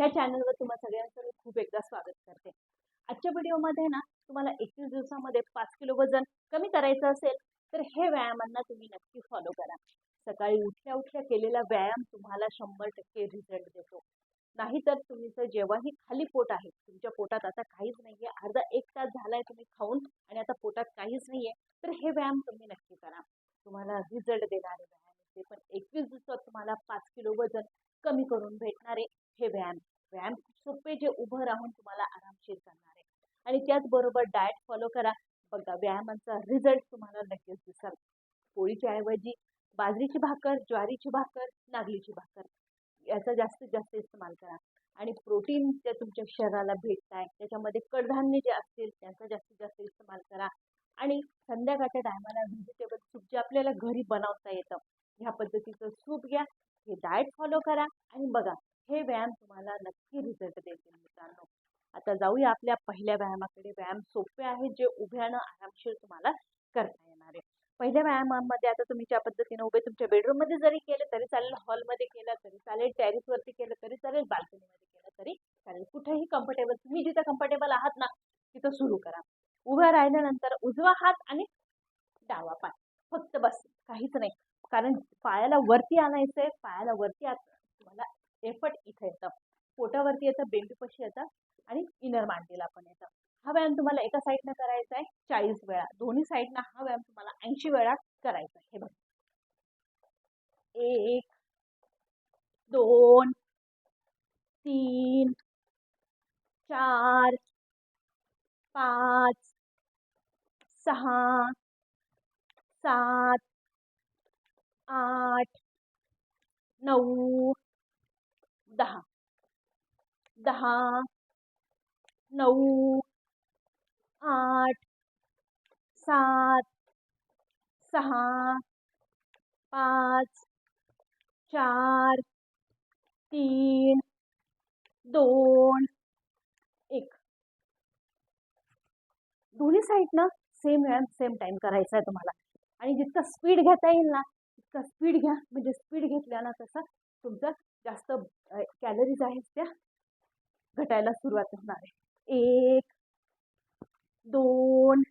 ह्या चॅनलवर तुम्हा सगळ्यांचं मी खूप एकदा स्वागत करते. आजच्या व्हिडिओमध्ये ना तुम्हाला एकवीस दिवसामध्ये पाच किलो वजन कमी करायचं असेल तर हे व्यायामांना तुम्ही नक्की फॉलो करा. सकाळी उठल्या उठल्या केलेला व्यायाम तुम्हाला शंभर टक्के रिझल्ट देतो. नाहीतर तुमचं जेव्हाही खाली पोट आहे तुमच्या पोटात आता काहीच नाहीये अर्धा एक तास झालाय तुम्ही खाऊन आणि आता पोटात काहीच नाहीये तर हे व्यायाम तुम्ही नक्की करा. तुम्हाला रिझल्ट देणारे व्यायाम ते पण एकवीस दिवसात तुम्हाला पाच किलो वजन कमी करून भेटणारे हे व्यायाम. व्यायाम सोपे जे उभं राहून तुम्हाला आरामशीर करणारे आणि त्याचबरोबर डाएट फॉलो करा. बघा व्यायामांचा रिझल्ट तुम्हाला नक्कीच दिसाल. पोळीच्या ऐवजी बाजरीची भाकर ज्वारीची भाकर नागलीची भाकर याचा जास्तीत जास्त इस्तेमाल करा. आणि प्रोटीन जे तुमच्या शरीराला भेटत आहे त्याच्यामध्ये कडधान्य जे असतील त्यांचा जास्तीत जास्त इस्तेमाल करा. आणि संध्याकाळच्या टायमाला व्हेजिटेबल सूप जे आपल्याला घरी बनवता येतं ह्या पद्धतीचं सूप घ्या. हे डाएट फॉलो करा. आणि बघा हे व्यायाम तुम्हाला नक्की रिझल्ट देतील मित्रांनो. आता जाऊया आपल्या पहिल्या व्यायामाकडे. व्यायाम सोपे आहेत जे उभ्यानं आरामशीर तुम्हाला करता येणार आहे. पहिल्या व्यायामामध्ये आता तुम्ही ज्या पद्धतीने उभे तुमच्या बेडरूममध्ये जरी केलं तरी चालेल हॉलमध्ये केलं तरी चालेल टेरिसवरती केलं तरी चालेल बाल्कनीमध्ये केलं तरी चालेल. कुठेही कम्फर्टेबल तुम्ही जिथं कम्फर्टेबल आहात ना तिथं सुरू करा. उभ्या राहिल्यानंतर उजवा हात आणि डावा पाय. फक्त बस काहीच नाही. कारण पायाला वरती आणायचंय पायाला वरती एफर्ट इथं येतं. पोटावरती येतं बेंबीपाशी येतं आणि इनर मांडीला पण येतं. हा व्यायाम तुम्हाला एका साईडनं करायचा आहे चाळीस वेळा. दोन्ही साईडनं हा व्यायाम तुम्हाला ऐंशी वेळा करायचा आहे. हे बघा. एक दोन तीन चार पाच सहा सात आठ नऊ दहा. दहा नऊ आठ सात सहा पाच चार तीन दोन एक. दोन्ही साईडनं सेम व्यायाम सेम टाईम करायचा आहे तुम्हाला. आणि जितका स्पीड घेता येईल ना तितका स्पीड घ्या. म्हणजे स्पीड घेतल्या ना तसं तुमचं जास्त कॅलरीज आहेत त्या घटायला सुरुवात होणार आहे. एक दोन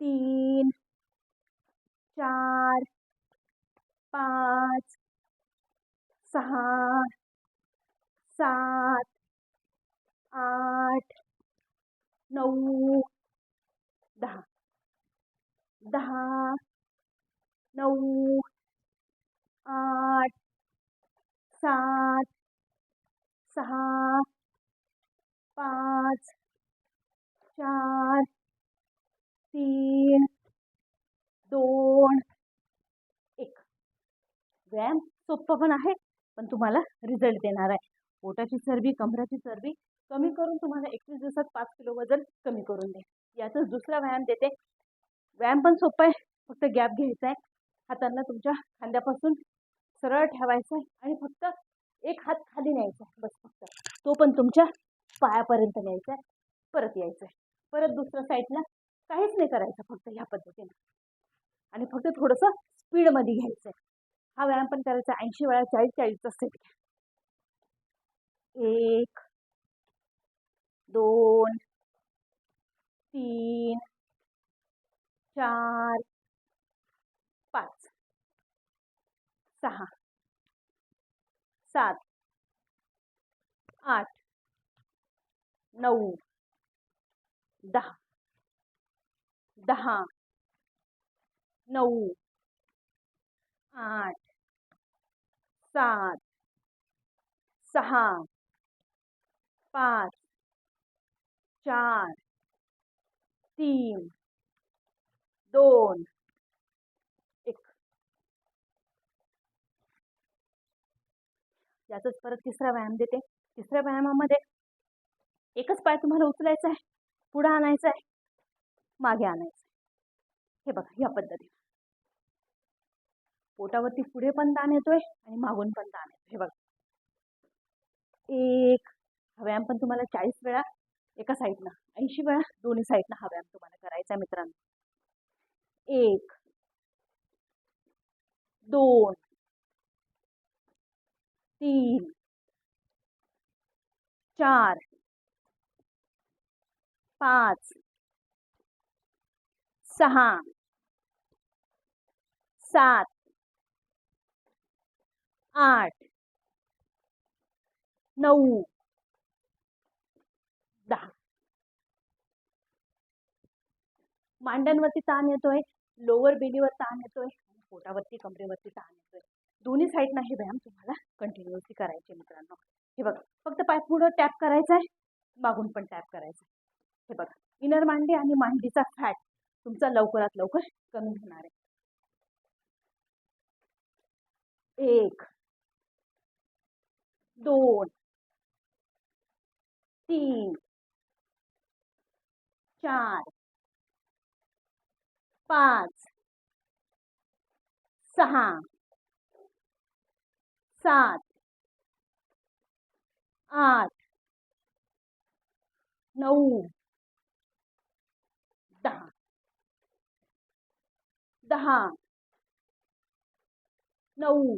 तीन चार पाच सहा सात आठ नऊ दहा. दहा नऊ आठ सात सहा पाच चार तीन दोन एक. व्यायाम सोपं पण आहे पण तुम्हाला रिझल्ट देणार आहे. पोटाची चरबी कमराची चरबी कमी करून तुम्हाला एकवीस दिवसात पाच किलो वजन कमी करून दे याचाच दुसरा व्यायाम देते. व्यायाम पण सोपं आहे फक्त गॅप घ्यायचा आहे. हातांना तुमच्या खांद्यापासून सरळ ठेवायचं आहे आणि फक्त एक हात खाली न्यायचा. आहे बस फक्त. तो पण तुमच्या पायापर्यंत न्यायचा. आहे परत यायचं. आहे परत दुसऱ्या साईडला काहीच नाही करायचं फक्त ह्या पद्धतीनं. आणि फक्त थोडंसं स्पीडमध्ये घ्यायचं आहे हा व्यायाम पण करायचा. ऐंशी वेळा चाळीस चाळीसचा सेट घ्या. एक दोन तीन चार सहा. सात. आठ. नऊ. दहा. दहा. नऊ. आठ. सात. सहा. पाच. चार. तीन. दोन. याचाच परत तिसरा व्यायाम देते. तिसऱ्या व्यायामामध्ये एकच पाय तुम्हाला उचलायचा आहे पुढं आणायचा आहे मागे आणायचं आहे. हे बघा या पद्धतीने. पोटावरती पुढे पण ताण येतोय आणि मागून पण ताण येतोय. हे बघा. एक हा व्यायाम पण तुम्हाला चाळीस वेळा एका साईडनं ऐंशी वेळा दोन्ही साईडनं हा व्यायाम तुम्हाला करायचा आहे मित्रांनो. एक दोन तीन, चार, पाच, सहा, सात, आठ नऊ दहा. मांड्यांवरती ताण येतोय लोअर बेलीवर ताण येतोय पोटावरती, कमरेवरती ताण येतोय. दोन्ही साईडना हे व्यायाम तुम्हाला कंटिन्युअसली करायचे मित्रांनो. हे बघा फक्त पाय पुढं टॅप करायचा आहे मागून पण टॅप करायचा आहे हे बघा इनर मांडी आणि मांडीचा फॅट तुमचा लवकरात लवकर कमी होणार आहे. एक दोन तीन चार पाच सहा सात आठ नऊ दहा दहा नऊ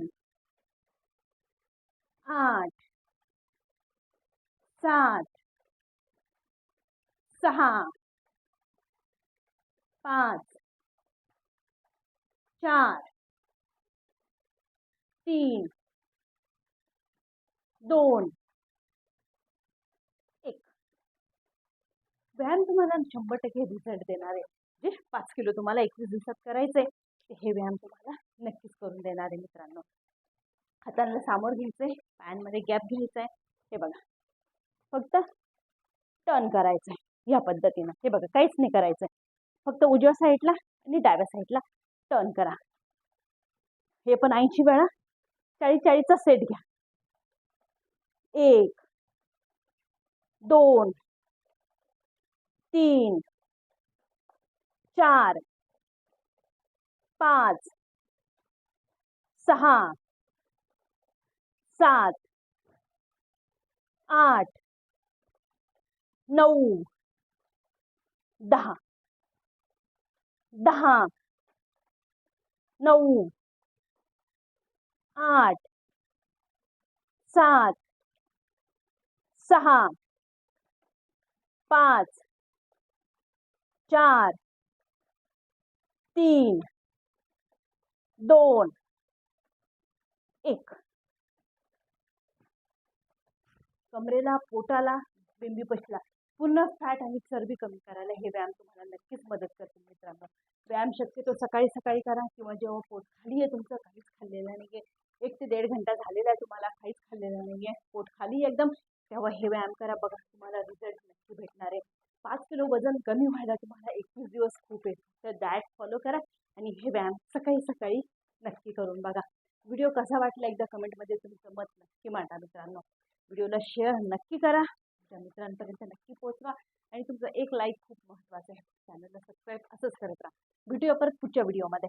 आठ सात सहा पाच चार तीन दोन. एक. व्यायाम तुम्हाला शंभर टक्के रिझल्ट देणार आहे. जे पाच किलो तुम्हाला एकवीस दिवसात करायचंय हे व्यायाम तुम्हाला नक्कीच करून देणार आहे मित्रांनो. हातांना सामोर घ्यायचंय पायांमध्ये गॅप घ्यायचा आहे हे बघा. फक्त टर्न करायचं ह्या या पद्धतीनं. हे बघा काहीच नाही करायचंय. फक्त उजव्या साईडला आणि डाव्या साईडला टर्न करा. हे पण ऐंशी वेळा चाळीस चाळीसचा सेट घ्या. एक दोन तीन चार पाच सहा सात आठ नऊ दहा दहा नऊ आठ सात सहा, पाच, चार, तीन, दोन, एक. कमरेला, पोटाला बिंबी पशला पूर्ण फॅट आणि चरबी कमी करायला हे व्यायाम तुम्हाला नक्कीच मदत करतील मित्रांनो. व्यायाम शक्यतो सकाळी सकाळी करा किंवा जेव्हा पोट खाली आहे, तुमचं काहीच खाल्लेलं नाही आहे एक ते दीड घंटा झालेला आहे, तुम्हाला काहीच खाल्लेलं नाही आहे पोट खाली एकदम तेव्हा हे व्यायाम करा. बघा तुम्हाला रिझल्ट नक्की भेटणार आहे. पाच किलो वजन कमी व्हायला तुम्हाला एकवीस दिवस खूप आहे तर डाएट फॉलो करा आणि हे व्यायाम सकाळी सकाळी नक्की करून बघा. व्हिडिओ कसा वाटला एकदा कमेंटमध्ये तुमचं मत नक्की मांडा मित्रांनो. व्हिडिओला शेअर नक्की करा. तुमच्या मित्रांपर्यंत नक्की पोहोचवा आणि तुमचं एक लाईक खूप महत्त्वाचं आहे. चॅनलला सबस्क्राईब असंच करत राहा. व्हिडिओ परत पुढच्या व्हिडिओमध्ये